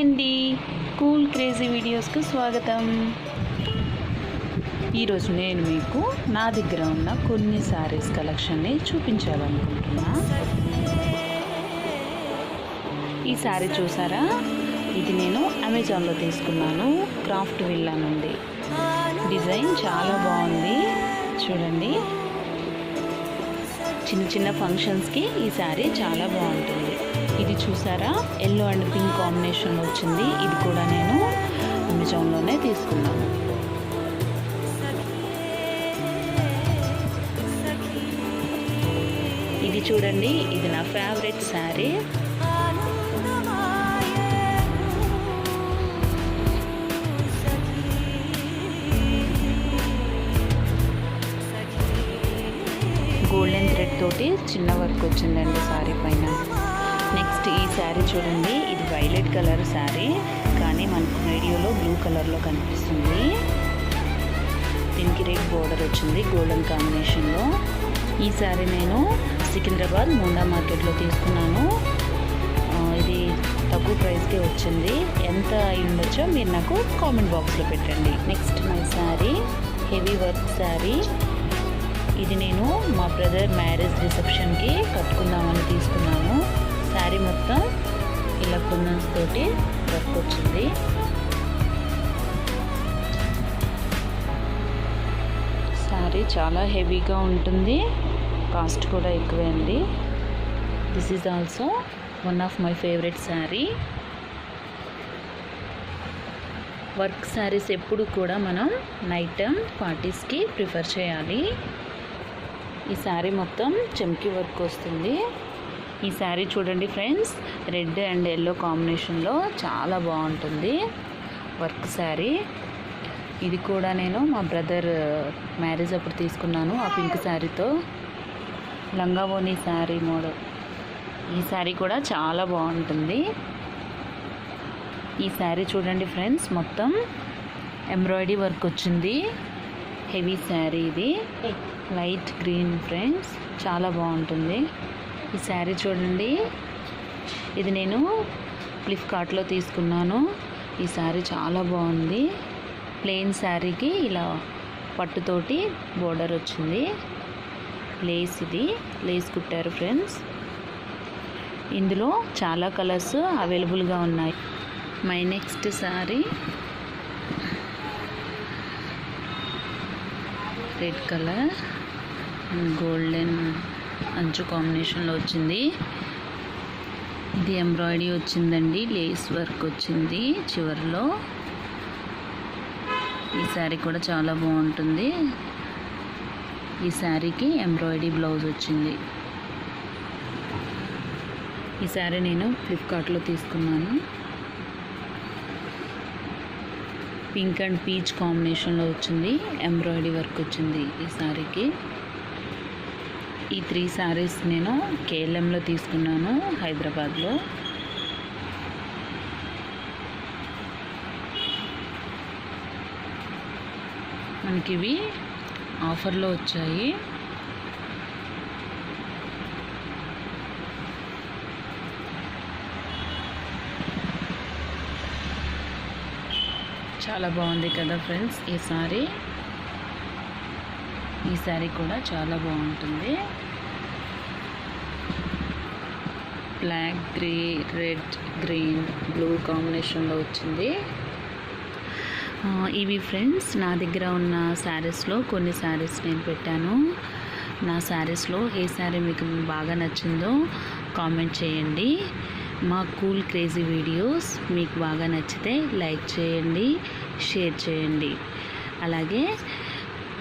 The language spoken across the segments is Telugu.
అండి. కూల్ క్రేజీ వీడియోస్కు స్వాగతం. ఈరోజు నేను మీకు నా దగ్గర ఉన్న కొన్ని శారీస్ కలెక్షన్ని చూపించాలనుకుంటున్నా. ఈ శారీ చూసారా? ఇది నేను అమెజాన్లో తీసుకున్నాను. క్రాఫ్ట్ విల్లా నుండి. డిజైన్ చాలా బాగుంది. చూడండి. చిన్న చిన్న ఫంక్షన్స్కి ఈ శారీ చాలా బాగుంటుంది. ఇది చూసారా? ఎల్లో అండ్ పింక్ కాంబినేషన్లో వచ్చింది. ఇది కూడా నేను అమెజాన్లోనే తీసుకున్నాను. ఇది చూడండి. ఇది నా ఫేవరెట్ శారీ గోల్డెన్ థ్రెడ్ తోటి చిన్న వర్క్ వచ్చిందండి శారీ పైన. నెక్స్ట్ ఈ శారీ చూడండి. ఇది వైలెట్ కలర్ శారీ. కానీ మనకు వీడియోలో బ్లూ కలర్లో కనిపిస్తుంది. దీనికి రెడ్ బోర్డర్ వచ్చింది గోల్డెన్ కాంబినేషన్లో. ఈ శారీ నేను సికింద్రాబాద్ ముండా మార్కెట్లో తీసుకున్నాను. ఇది తక్కువ ప్రైస్కే వచ్చింది. ఎంత అయి ఉండొచ్చో మీరు నాకు కామెంట్ బాక్స్లో పెట్టండి. Next my sari heavy work sari. ఇది నేను మా బ్రదర్ మ్యారేజ్ రిసెప్షన్కి కట్టుకుందామని తీసుకున్నాను. శారీ మొత్తం ఇలా కుందన్స్ తోటి వర్క్ వచ్చింది శారీ చాలా హెవీగా ఉంటుంది. కాస్ట్ కూడా ఎక్కువే అండి. This is also one of my favourite sari. Work saris ఎప్పుడు కూడా మనం నైట్ టైం పార్టీస్కి ప్రిఫర్ చేయాలి. ఈ శారీ మొత్తం చెంకి వర్క్ వస్తుంది. ఈ శారీ చూడండి ఫ్రెండ్స్. రెడ్ అండ్ ఎల్లో కాంబినేషన్లో చాలా బాగుంటుంది వర్క్ శారీ. ఇది కూడా నేను మా బ్రదర్ మ్యారేజ్ అప్పుడు తీసుకున్నాను ఆ పింక్ శారీతో. లంగావోని శారీ మోడల్. ఈ శారీ కూడా చాలా బాగుంటుంది. ఈ శారీ చూడండి ఫ్రెండ్స్ మొత్తం ఎంబ్రాయిడరీ వర్క్ వచ్చింది. హెవీ శారీ ఇది. లైట్ గ్రీన్ ఫ్రెండ్స్ చాలా బాగుంటుంది. ఈ శారీ చూడండి. ఇది నేను ఫ్లిప్కార్ట్లో తీసుకున్నాను. ఈ శారీ చాలా బాగుంది. ప్లెయిన్ శారీకి ఇలా పట్టుతోటి బోర్డర్ వచ్చింది. లేస్ ఇది. లేస్ కుట్టారు ఫ్రెండ్స్ ఇందులో చాలా కలర్స్ అవైలబుల్గా ఉన్నాయి. My next sari. Red colour golden అంచు కాంబినేషన్లో వచ్చింది. ఇది ఎంబ్రాయిడరీ వచ్చిందండి. లేస్ వర్క్ వచ్చింది చివరిలో. ఈ శారీ కూడా చాలా బాగుంటుంది. ఈ శారీకి ఎంబ్రాయిడరీ బ్లౌజ్ వచ్చింది. ఈ శారీ నేను ఫ్లిప్కార్ట్లో తీసుకున్నాను. పింక్ అండ్ పీచ్ కాంబినేషన్లో వచ్చింది. ఎంబ్రాయిడరీ వర్క్ వచ్చింది ఈ శారీకి. ఈ త్రీ శారీస్ నేను కేఎల్ఎంలో తీసుకున్నాను హైదరాబాద్లో. మనకి ఇవి ఆఫర్లో వచ్చాయి. చాలా బాగుంది కదా ఫ్రెండ్స్ ఈ సారీ ఈ శారీ కూడా చాలా బాగుంటుంది. Black grey red green blue కాంబినేషన్లో వచ్చింది. ఇవి ఫ్రెండ్స్ నా దగ్గర ఉన్న శారీస్లో కొన్ని శారీస్ నేను పెట్టాను. నా శారీస్లో ఏ శారీ మీకు బాగా నచ్చిందో కామెంట్ చేయండి. మా కూల్ క్రేజీ వీడియోస్ మీకు బాగా నచ్చితే లైక్ చేయండి షేర్ చేయండి. అలాగే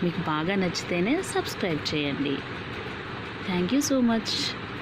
మీకు బాగా నచ్చితేనే సబ్స్క్రైబ్ చేయండి. Thank you so much